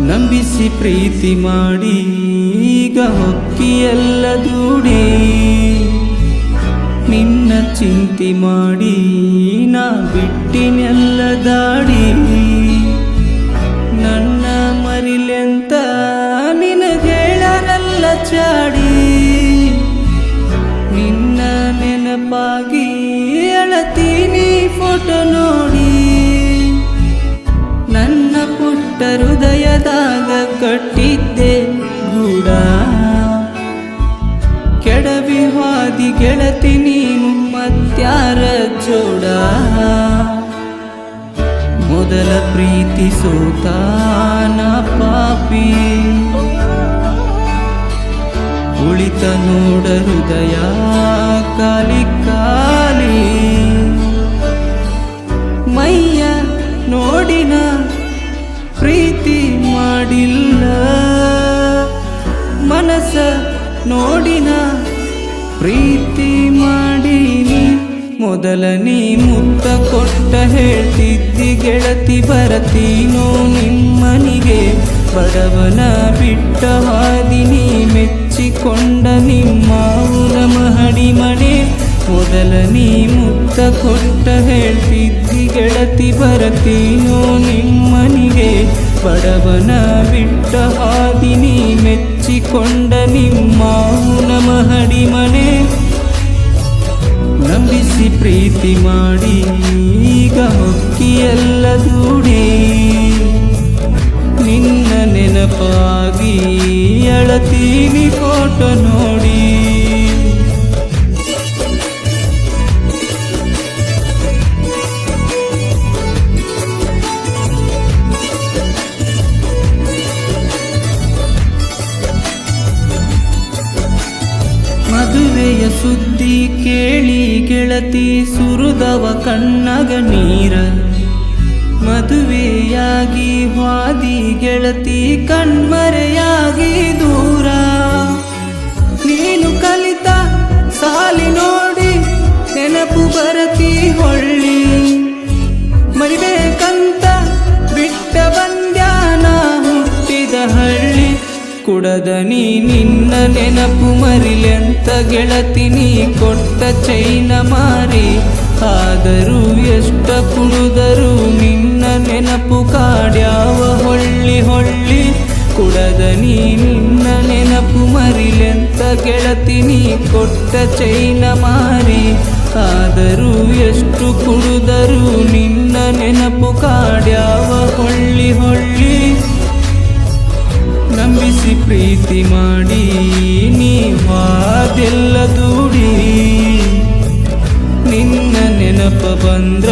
ನಂಬಿಸಿ ಪ್ರೀತಿ ಮಾಡಿ, ಈಗ ಹೊಕ್ಕಿ ಎಲ್ಲ ದೂಡಿ. ನಿನ್ನ ಚಿಂತೆ ಮಾಡಿ, ನಾ ಬಿಟ್ಟಿನೆಲ್ಲ ದಾಡಿ. ನನ್ನ ಮರಿಲೆಂತ ನಿನಗೇಳರಲ್ಲ ಚಾಡಿ. ನಿನ್ನ ನೆನಪಾಗಿ ಅಳತೀನಿ ಫೋಟೋ ನೋಡಿ. ನನ್ನ ಪುಟ್ಟ ಹೃದಯದಾಗ ಕಟ್ಟಿದ್ದೆ ಗೂಡ. ಕೆಡವಿ ಹಾದಿ ಗೆಳತಿ ನೀನು ಮತ್ಯಾರ ಜೋಡ. ಮೊದಲ ಪ್ರೀತಿ ಸೋತಾನ ಪಾಪಿ. ಉಳಿತ ನೋಡ ಹೃದಯ ಕಾಲಿ ಕಾಲಿ ನೋಡಿನ, ಪ್ರೀತಿ ಮಾಡೀನಿ. ಮೊದಲ ನೀ ಮುತ್ತ ಕೊಟ್ಟ ಹೇಳ್ತಿದ್ದಿ, ಗೆಳತಿ ಬರತೀನೋ ನಿಮ್ಮನಿಗೆ. ಬಡವನ ಬಿಟ್ಟ ಹಾದಿನಿ, ಮೆಚ್ಚಿಕೊಂಡ ನಿಮ್ಮ ಮಹಡಿ ಮನೆ ಮೊದಲ ನೀ ಮುತ್ತ ಕೊಟ್ಟ ಹೇಳ್ತಿದ್ದಿ, ಗೆಳತಿ ಬರತೀನೋ ನಿಮ್ಮನಿಗೆ. ಬಡವನ ಬಿಟ್ಟ ಹಾದಿನಿ ಮೆಚ್ಚಿಕೊಂಡ ನಿಮ್ಮ ಮಹಡಿ ಮನೆ ನಂಬಿಸಿ ಪ್ರೀತಿ ಮಾಡಿ, ಈಗ ಹೊಕ್ಕಿಯೆಲ್ಲ ದೂಡಿ ನಿನ್ನ ನೆನಪಾಗಿ ಅಳತೀನಿ ಫೋಟೋ ನೋಡಿ. ಸುದ್ದಿ ಕೇಳಿ ಗೆಳತಿ ಸುರುದವ ಕಣ್ಣಗ ನೀರ. ಮದುವೆಯಾಗಿ ಹಾದಿ ಗೆಳತಿ ಕಣ್ಮರೆಯಾಗಿ ದೂರ ಕುಡದ ನೀ ನಿನ್ನ ನೆನಪು ಮರಿಲೆಂತ ಗೆಳತಿ ನೀ ಕೊಟ್ಟ ಚೈನ ಮಾರಿ. ಆದರೂ ಎಷ್ಟ ಕುಡುದರು ನಿನ್ನ ನೆನಪು ಕಾಡ್ಯಾವ ಹೊಳ್ಳಿ ಹೊಳ್ಳಿ. ಕುಡದನಿ ನಿನ್ನ ನೆನಪು ಮರಿಲೆಂತ ಗೆಳತಿ ನೀ ಕೊಟ್ಟ ಚೈನ ಮಾರಿ. ಆದರೂ ಎಷ್ಟು ಕುಡುದರು ನಿನ್ನ ನೆನಪು ಕಾಡ್ಯಾವ ಹೊಳ್ಳಿ ಹೊಳ್ಳಿ. ನಂಬಿಸಿ ಪ್ರೀತಿ ಮಾಡಿ ನೀವಾದೆಲ್ಲ ದೂಡಿ. ನಿನ್ನ ನೆನಪ ಬಂದ್ರ